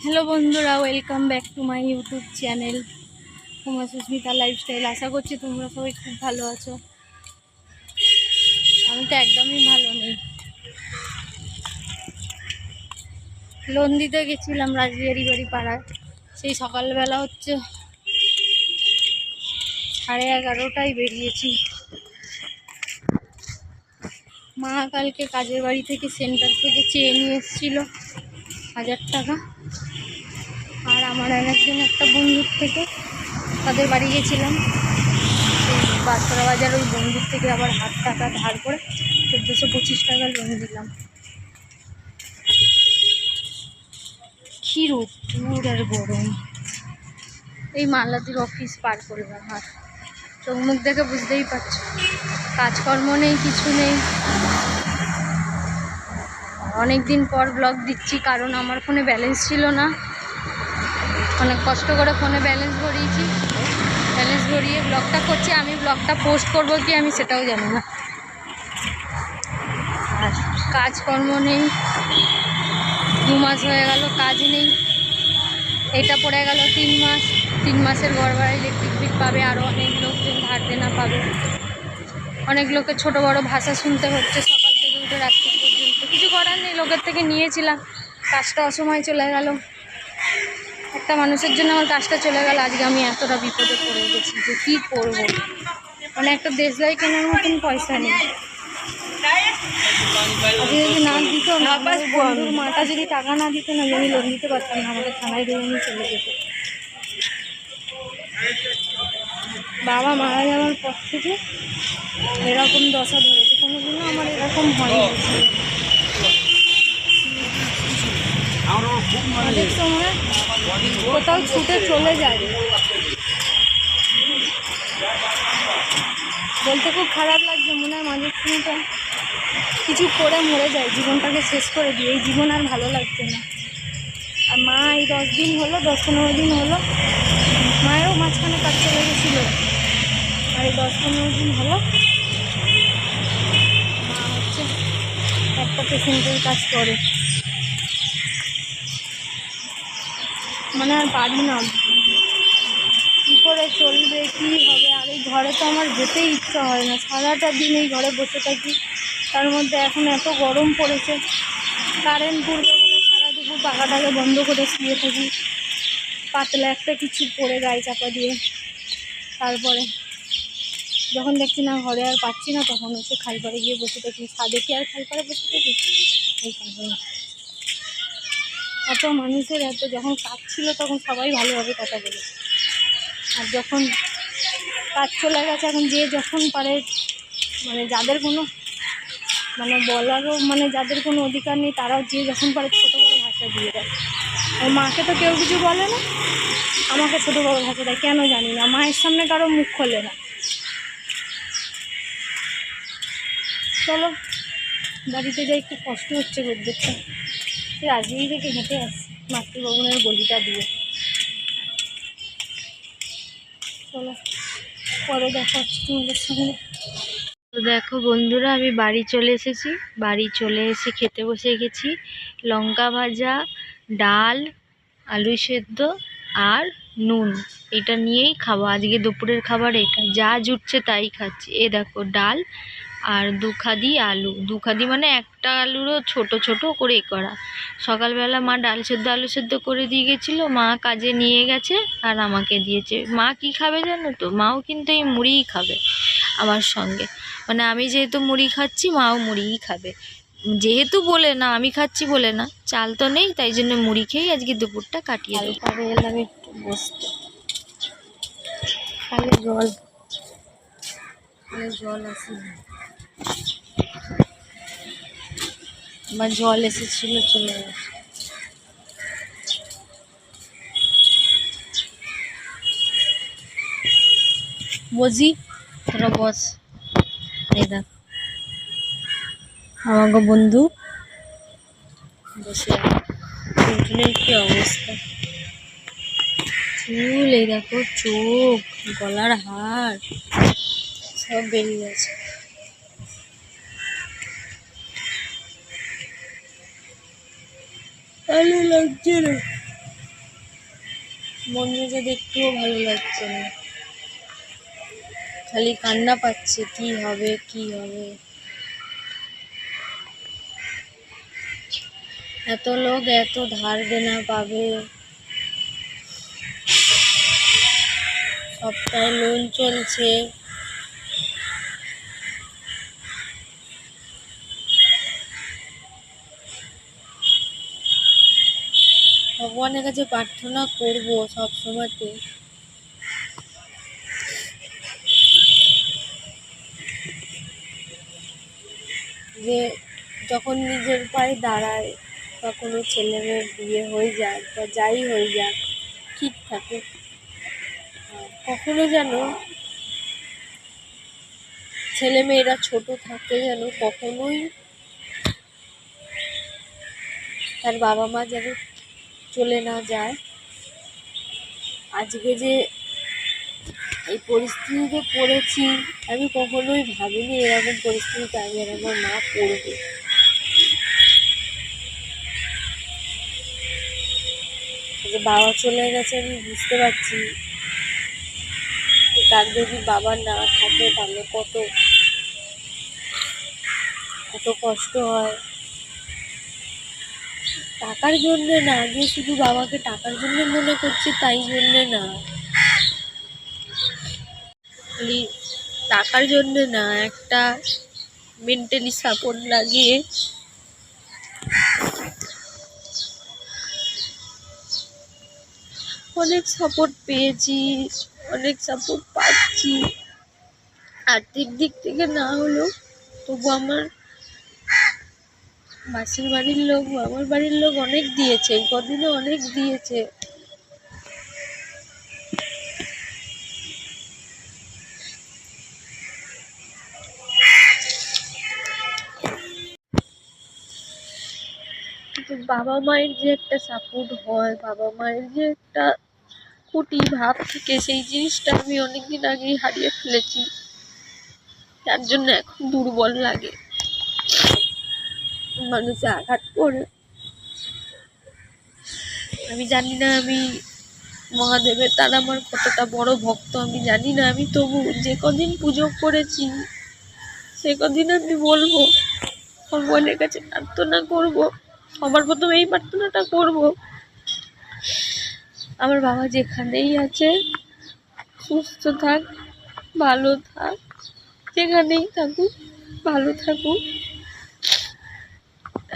Hello বন্ধুরা welcome back to my YouTube channel Kumar Susmita lifestyle আশা করছি তোমরা সবাই খুব ভালো আছো। আমি তো একদমই ভালো নেই। লোন দিতে গেছিলাম রাজবিহারি বাড়ি পাড়ায়। সেই সকালবেলা হচ্ছে সাড়ে এগারোটায় বেরিয়েছি। মা কালকে কাজের বাড়ি থেকে সেন্টার থেকে চেয়ে নিয়ে এসেছিল। হাজার টাকা। আমার আর একজন একটা বন্ধুর থেকে। তাদের বাড়ি গেছিলাম। বাঁশতলা বাজার ওই বন্ধুর থেকে আবার হাত টাকা ধার করে চোদ্দোশো পঁচিশ টাকা লোন দিলাম। কি রোদ্দুর আর গরম। এই মালাদির অফিস পার করলাম আর। চোখ মুখ দেখে বুঝতেই পারছ। কাজকর্ম নেই, কিছু নেই। অনেক দিন পর ব্লগ দিচ্ছি, কারণ আমার ফোনে ব্যালেন্স ছিল না। অনেক কষ্ট করে ফোনে ব্যালেন্স ভরিয়েছি। ব্যালেন্স ভরিয়ে ব্লগটা করছি, আমি ব্লগটা পোস্ট করব কি আমি সেটাও জানি না। আর কাজকর্ম নেই, দু মাস হয়ে গেল, কাজ নেই। এটা পড়ে গেল তিন মাস, তিন মাসের ঘর ভাড়া ইলেকট্রিক বিল পাবে আরও অনেক লোকজন ধার দেনা পাবে। অনেক লোকের ছোট বড় ভাষা শুনতে হচ্ছে, সকাল থেকে উঠে রাত্রি পর্যন্ত। কিছু করার নেই, লোকের থেকে নিয়েছিলাম। কাজটা অসময় চলে গেল। একটা মানুষের জন্য আমার কাজটা চলে গেল। আজকে আমি এতটা বিপদে পড়ে গেছি যে কী করব? মানে একটা দেশ দেশলাই কেনার মতন পয়সা নেই। আজকে যদি না দিত বন্ধুর মাটা যদি টাকা না দিত না আমি লোন দিতে পারতাম না আমাকে থানায় দিয়ে নিয়ে চলে যেত। বাবা মারা যাওয়ার পর থেকে এরকম দশা ধরেছে। কোনোদিনও আমার এরকম হয়নি। অনেক সময় কোথাও ছুটে চলে যায়। বলতে খুব খারাপ লাগছে, মনে হয় মাঝে সময়টা কিছু করে মরে যায়, জীবনটাকে শেষ করে দিয়ে এই জীবন আর ভালো লাগছে না। আর মা এই দশ দিন হলো, দশ পনেরো দিন হলো, মায়েরও মাঝখানে কাজ চলে গেছিল। আর এই দশ পনেরো দিন হলো, মা হচ্ছে একটা পেশেন্টের কাজ করে। মানে আর পারি না। কী করে চলবে, কী হবে? আর এই ঘরে তো আমার যেতেই ইচ্ছা হয় না। সারাটা দিন এই ঘরে বসে থাকি। তার মধ্যে এখন এত গরম পড়েছে। কারেন্ট পড়বে সারা দুপুর পাখাটাকে বন্ধ করে শুয়ে থাকি। পাতলা একটা কিছু পরে গায়ে চাপা দিয়ে। তারপরে যখন দেখছি না ঘরে আর পাচ্ছি না, তখন হচ্ছে খালপাড়ে গিয়ে বসে থাকি। ছাদে কি আর খালপাড়ে বসে থাকি? এই এত মানুষের এত যখন কাজ ছিল তখন সবাই ভালোভাবে কথা বলে আর যখন কাজ চলে গেছে, এখন যে যখন পারে মানে যাদের কোনো মানে বলারও মানে যাদের কোনো অধিকার নেই, তারাও যে যখন পারে ছোটো বড়ো ভাষা দিয়ে দেয়। আর মাকে তো কেউ কিছু বলে না, আমাকে ছোটো বড়ো ভাষা দেয়, কেন জানি না। মায়ের সামনে কারও মুখ খোলে না। চলো, বাড়িতে যাই, একটু কষ্ট হচ্ছে রোদ্দুরটা রাজগিরি থেকে হেঁটে আসছি মাতৃভবনের গলিটা দিয়ে। চলো, পরে দেখা হচ্ছে তোমাদের সঙ্গে। দেখো বন্ধুরা, আমি বাড়ি চলে এসেছি। বাড়ি চলে এসে খেতে বসে গেছি। লঙ্কা ভাজা, ডাল, আলু সেদ্ধ আর নুন। এটা নিয়েই খাব। আজকে দুপুরের খাবার এটা। যা জুটছে তাই খাচ্ছি। এ দেখো, ডাল আর দুখাদি আলু। দুখাদি মানে একটা আলুরও ছোট ছোট করে করা। সকালবেলা মা ডাল সেদ্ধ, আলু সেদ্ধ করে দিয়ে গেছিল। মা কাজে নিয়ে গেছে আর আমাকে দিয়েছে। মা কি খাবে জানো তো? মাও কিন্তু এই মুড়িই খাবে আমার সঙ্গে। মানে আমি যেহেতু মুড়ি খাচ্ছি, মাও মুড়িই খাবে। যেহেতু বলে না, আমি খাচ্ছি বলে না। চাল তো নেই, তাই জন্য মুড়ি খেয়েই আজকে দুপুরটা কাটিয়ে দেবো পরে এলাম একটু বসতে। জল। জল আসে আমার জল এসেছিল, চলে গেছে বসি তোরা বস। এই দেখ। আমাকে বন্ধু। বসে চুলের কি অবস্থা? চুল, এই দেখো, চোখ, গলার হার, সব বেরিয়ে গেছে। ভালো লাগছে না। মন মেজাজ একটুও ভালো লাগছে না। খালি কান্না পাচ্ছে, কি হবে কি হবে। এত লোক এত ধার দেনা পাবে। সপ্তাহে লোন চলছে। ভগবানের কাছে প্রার্থনা করব সব সময়তে। যে যখন নিজের পায়ে দাঁড়ায় বা কোনো ছেলে মেয়ের বিয়ে হয়ে যায় বা যাই হয়ে যাক, ঠিক থাকে। কখনো যেন ছেলে মেয়েরা ছোট থাকতে যেন কখনোই তার বাবা মা যেন চলে না যায়। আজকে যে এই পরিস্থিতিতে পড়েছি, আমি কখনোই ভাবিনি এরকম পরিস্থিতিতে আমি আর আমার মা পড়বে। যে বাবা চলে গেছে, আমি বুঝতে পারছি। তার যদি বাবা না থাকে, তাহলে কত কত কষ্ট হয়। টাকার জন্যে না, যে শুধু বাবাকে টাকার জন্য মনে করছে তাই জন্যে না। টাকার জন্য না, একটা মেন্টালি সাপোর্ট লাগিয়ে। অনেক সাপোর্ট পেয়েছি, অনেক সাপোর্ট পাচ্ছি। আর্থিক দিক থেকে না হলেও তবু আমার মাসির বাড়ির লোক আমার বাড়ির লোক অনেক দিয়েছে, এই কদিনে অনেক দিয়েছে। বাবা মায়ের যে একটা সাপোর্ট হয়, বাবা মায়ের যে একটা কুটি ভাব থাকে, সেই জিনিসটা আমি অনেকদিন আগেই হারিয়ে ফেলেছি। তার জন্য এখন দুর্বল লাগে। মানুষে আঘাত করে। আমি জানি না আমি মহাদেবের তার আমার কতটা বড় ভক্ত, আমি জানি না। আমি তবু যে কদিন পুজো করেছি, সে কদিন আমি বলব, ভগবানের কাছে প্রার্থনা করব, সবার প্রথমে এই প্রার্থনাটা করব। আমার বাবা যেখানেই আছে, সুস্থ থাক, ভালো থাক, যেখানেই থাকুক, ভালো থাকুক।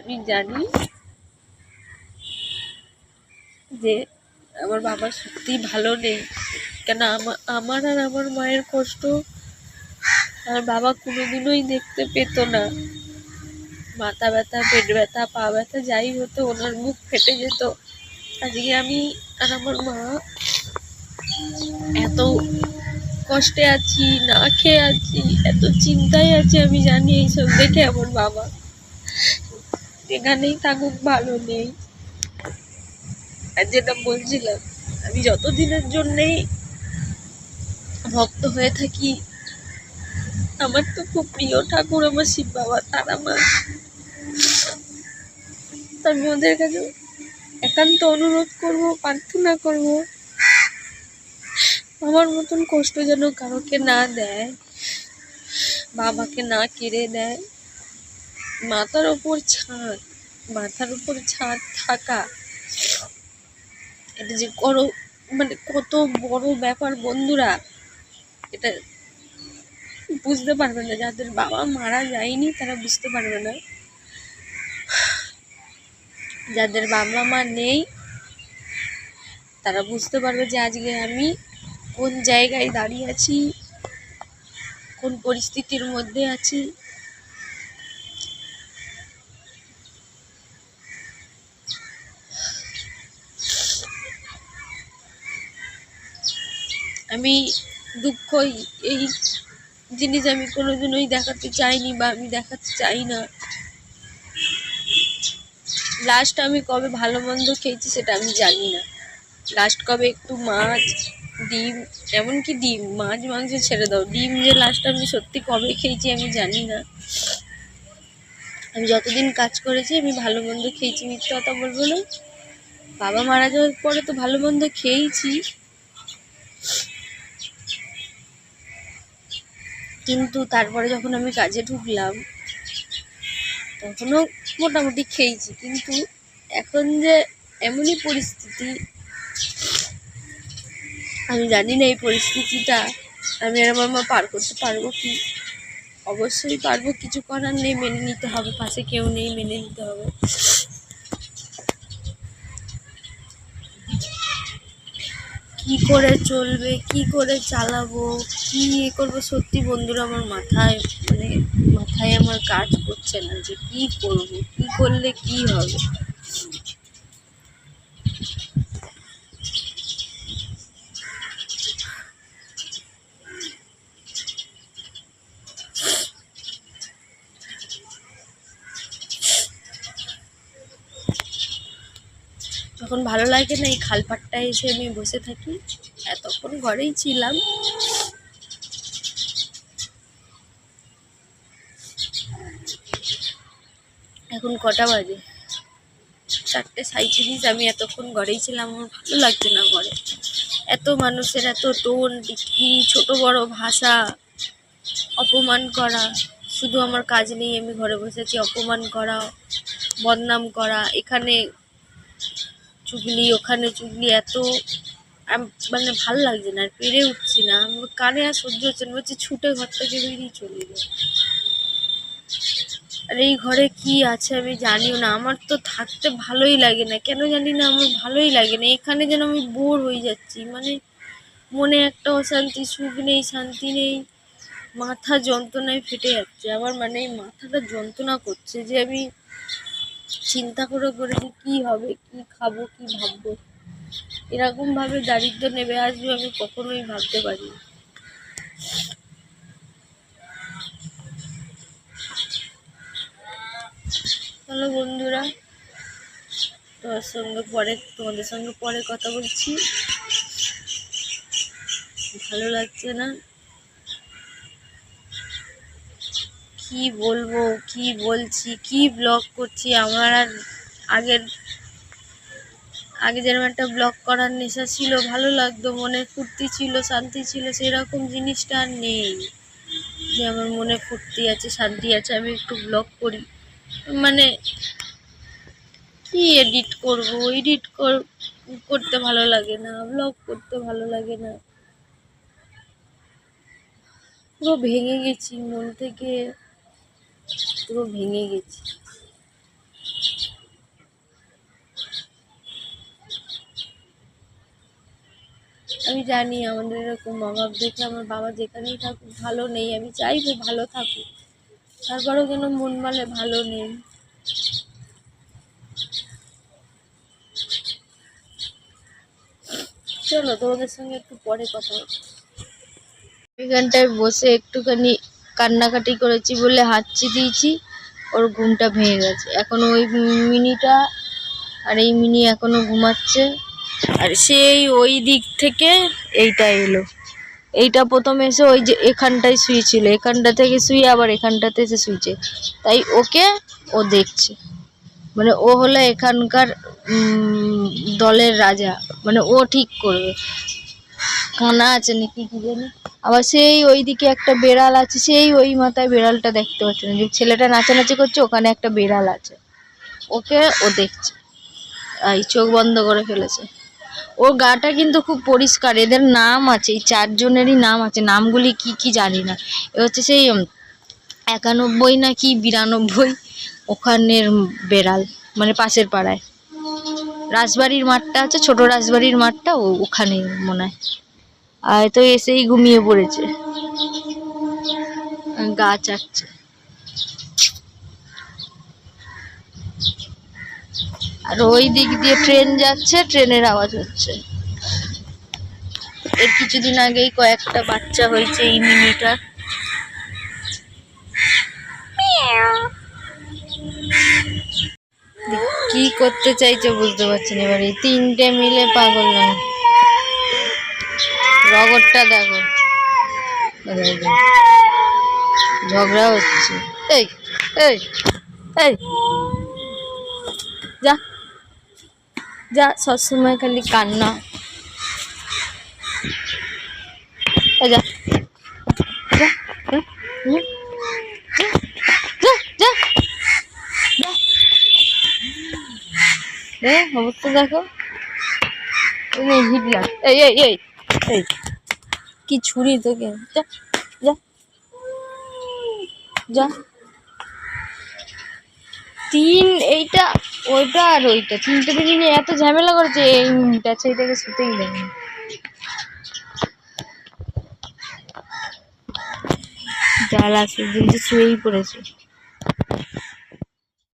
আমি জানি যে আমার বাবা সত্যি ভালো নেই। কেন আমার আর আমার মায়ের কষ্ট আমার বাবা কোনোদিনই দেখতে পেত না। মাথা ব্যথা, পেট ব্যথা, পা ব্যথা যাই হতো, ওনার মুখ ফেটে যেত। আজকে আমি আর আমার মা এত কষ্টে আছি, না খেয়ে আছি, এত চিন্তায় আছি আমি জানি এইসব দেখে আমার বাবা যেখানেই থাকুক ভালো নেই। আর যেটা বলছিলাম, আমি যতদিনের জন্যেই ভক্ত হয়ে থাকি, আমার তো খুব প্রিয় ঠাকুর আমার শিব বাবা, তারা মা আমি ওদের কাছে একান্ত অনুরোধ করব, প্রার্থনা করব, আমার মতন কষ্ট যেন কারোকে না দেয়, বাবাকে না কেড়ে দেয় মাথার ওপর ছাদ, মাথার উপর ছাদ থাকা। এটা যে করো মানে কত বড় ব্যাপার বন্ধুরা। এটা বুঝতে পারবে না, যাদের বাবা মারা যায়নি তারা বুঝতে পারবে না। যাদের বাবা মা নেই, তারা বুঝতে পারবে যে আজকে আমি কোন জায়গায় দাঁড়িয়ে আছি, কোন পরিস্থিতির মধ্যে আছি। আমি দুঃখ, এই জিনিস আমি কোনোদিনই দেখাতে চাইনি বা আমি দেখাতে চাই না। লাস্ট আমি কবে ভালো মন্দ খেয়েছি সেটা আমি জানি না। লাস্ট কবে একটু মাছ, ডিম, এমনকি ডিম, মাছ, মাংস ছেড়ে দাও। ডিম যে লাস্ট আমি সত্যি কবে খেয়েছি আমি জানি না। আমি যতদিন কাজ করেছি আমি ভালো মন্দ খেয়েছি, মিথ্যে কথা বলব না। বাবা মারা যাওয়ার পরে তো ভালো মন্দ খেয়েইছি। কিন্তু তারপরে যখন আমি কাজে ঢুকলাম, তখনও মোটামুটি খেয়েছি। কিন্তু এখন যে এমনই পরিস্থিতি, আমি জানি না এই পরিস্থিতিটা, আমি আর আমার মা পার করতে পারব কি? অবশ্যই পারব, কিছু করার নেই, মেনে নিতে হবে। পাশে কেউ নেই, মেনে নিতে হবে। কি করে চলবে, কি করে চালাবো, কি এ করব, সত্যি বন্ধুরা আমার মাথায় মানে মাথায় আমার কাজ করছে না যে কি করব, কি করলে কি হবে। যখন ভালো লাগে না, এই খালপাটটায় এসে আমি বসে থাকি। এতক্ষণ ঘরেই ছিলাম। এখন কটা বাজে? চারটে সাঁইত্রিশ, আমি এতক্ষণ ঘরেই ছিলাম, আমার ভালো লাগছে না ঘরে। এত মানুষের এত টোন বিক্রি ছোট বড় ভাষা, অপমান করা। শুধু আমার কাজ নেই, আমি ঘরে বসেছি অপমান করা, বদনাম করা। এখানে চুগলি, ওখানে চুগলি এত মানে ভালো লাগছে না, আর পেরে উঠছি না। কানে আর সহ্য হচ্ছে না, বলছি ছুটে ঘর থেকে বেরিয়ে চলে যায় আর এই ঘরে কি আছে আমি জানিও না, আমার তো থাকতে ভালোই লাগে না, কেন জানি না আমার ভালোই লাগে না, এখানে যেন আমি বোর হয়ে যাচ্ছি মানে মনে একটা অশান্তি, সুখ নেই, শান্তি নেই, মাথা যন্ত্রণায় ফেটে যাচ্ছে আমার মানে মাথাটা যন্ত্রণা করছে যে আমি চিন্তা করে করে যে কী হবে, কি খাব, কি ভাববো। এরকম ভাবে দারিদ্র নেমে আসবে আমি কখনোই ভাবতে পারি হ্যালো বন্ধুরা, তোমার সঙ্গে পরে, তোমাদের সঙ্গে পরে কথা বলছি। ভালো লাগছে না? কি বলব, কি বলছি, কি ব্লগ করছি, আমার আর আগের, আগে যেরকম একটা ব্লগ করার নেশা ছিল, ভালো লাগতো, মনে ফুর্তি ছিল, শান্তি ছিল, সেরকম জিনিসটা আর নেই। যে আমার মনে ফুর্তি আছে, শান্তি আছে, আমি একটু ব্লগ করি। মানে কি এডিট করব এডিট করতে ভালো লাগে না ব্লগ করতে ভালো লাগে না। পুরো ভেঙে গেছি, মন থেকে। পুরো ভেঙে গেছি। আমি জানি আমাদের এরকম অভাব দেখে আমার বাবা যেখানেই থাকুক, ভালো নেই। আমি চাইব ভালো থাকুক। তারপরেও যেন মন মালে ভালো নেই। চলো তোমাদের সঙ্গে একটু পরে কথা এখানটায় বসে একটুখানি কান্নাকাটি করেছি বলে হাঁচি দিয়েছি, ওর ঘুমটা ভেঙে গেছে। এখন ওই মিনিটা আর এই মিনি এখনও ঘুমাচ্ছে। আর সেই ওই দিক থেকে এইটা এলো। এইটা প্রথম এসে ওই যে এখানটায় শুয়েছিল। এখানটা থেকে শুয়ে আবার এখানটাতে এসে শুয়েছে। তাই ওকে ও দেখছে। মানে ও হলো এখানকার দলের রাজা। মানে ও ঠিক করবে। কানা আছে নাকি কি জানি? আবার সেই ওই দিকে একটা বেড়াল আছে, সেই ওই মাথায় বেড়ালটা দেখতে পাচ্ছে না। যে ছেলেটা নাচানাচি করছে, ওখানে একটা বেড়াল আছে। ওকে ও দেখছে। এই চোখ বন্ধ করে ফেলেছে। ওর গাটা কিন্তু খুব পরিষ্কার, এদের নাম আছে, এই চারজনেরই নাম আছে। নামগুলি কি কি জানি না। এ হচ্ছে সেই একানব্বই না কি বিরানব্বই ওখানের বেড়াল মানে পাশের পাড়ায়। রাজবাড়ির মাঠটা আছে, ছোট রাজবাড়ির মাঠটা ও ওখানে মনে হয়। আর তো এসেই ঘুমিয়ে পড়েছে। গা চাচ্ছে। আর ওই দিক দিয়ে ট্রেন যাচ্ছে, ট্রেনের আওয়াজ হচ্ছে। এর কিছুদিন আগেই কয়েকটা বাচ্চা হয়েছে এই মিনিটা কি করতে চাইছে বুঝতে পারছি না, এবার এই তিনটে মিলে পাগল না। রগরটা দেখো। ঝগড়া হচ্ছে। এই এই এই। যা যা সবসময় খালি কান্না। যা যা, যা, যা, যা, যা, যা। দে অবস্থা দেখো। এই হিটলার এই এই এই এই। কি ছুরি তোকে? যা যা। যা। তিন, এইটা, ওইটা আর ওইটা। তিনটে দিকে নিয়ে এত ঝামেলা করেছে এই বেচারিটাকে শুতেই দেয়নি জ্বালা, শুধু শুয়েই পড়েছে।